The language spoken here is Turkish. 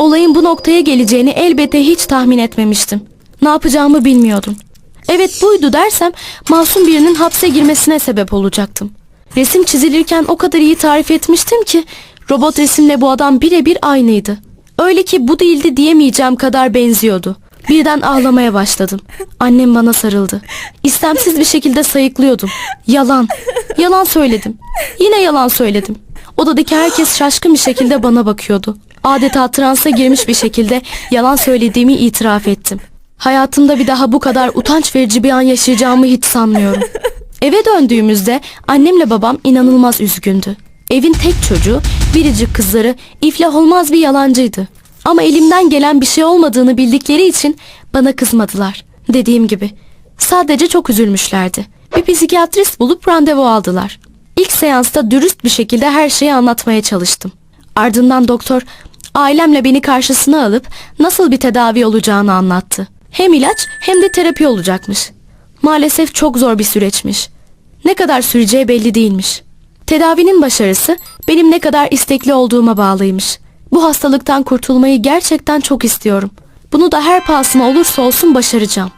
Olayın bu noktaya geleceğini elbette hiç tahmin etmemiştim. Ne yapacağımı bilmiyordum. Evet buydu dersem masum birinin hapse girmesine sebep olacaktım. Resim çizilirken o kadar iyi tarif etmiştim ki robot resimle bu adam birebir aynıydı. Öyle ki bu değildi diyemeyeceğim kadar benziyordu. Birden ağlamaya başladım. Annem bana sarıldı. İstemsiz bir şekilde sayıklıyordum. Yalan. Yalan söyledim. Yine yalan söyledim. Odadaki herkes şaşkın bir şekilde bana bakıyordu. Adeta transa girmiş bir şekilde yalan söylediğimi itiraf ettim. Hayatımda bir daha bu kadar utanç verici bir an yaşayacağımı hiç sanmıyorum. Eve döndüğümüzde annemle babam inanılmaz üzgündü. Evin tek çocuğu, biricik kızları iflah olmaz bir yalancıydı. Ama elimden gelen bir şey olmadığını bildikleri için bana kızmadılar. Dediğim gibi sadece çok üzülmüşlerdi. Bir psikiyatrist bulup randevu aldılar. İlk seansta dürüst bir şekilde her şeyi anlatmaya çalıştım. Ardından doktor ailemle beni karşısına alıp nasıl bir tedavi olacağını anlattı. Hem ilaç hem de terapi olacakmış. Maalesef çok zor bir süreçmiş. Ne kadar süreceği belli değilmiş. Tedavinin başarısı benim ne kadar istekli olduğuma bağlıymış. Bu hastalıktan kurtulmayı gerçekten çok istiyorum. Bunu da her pahasına olursa olsun başaracağım.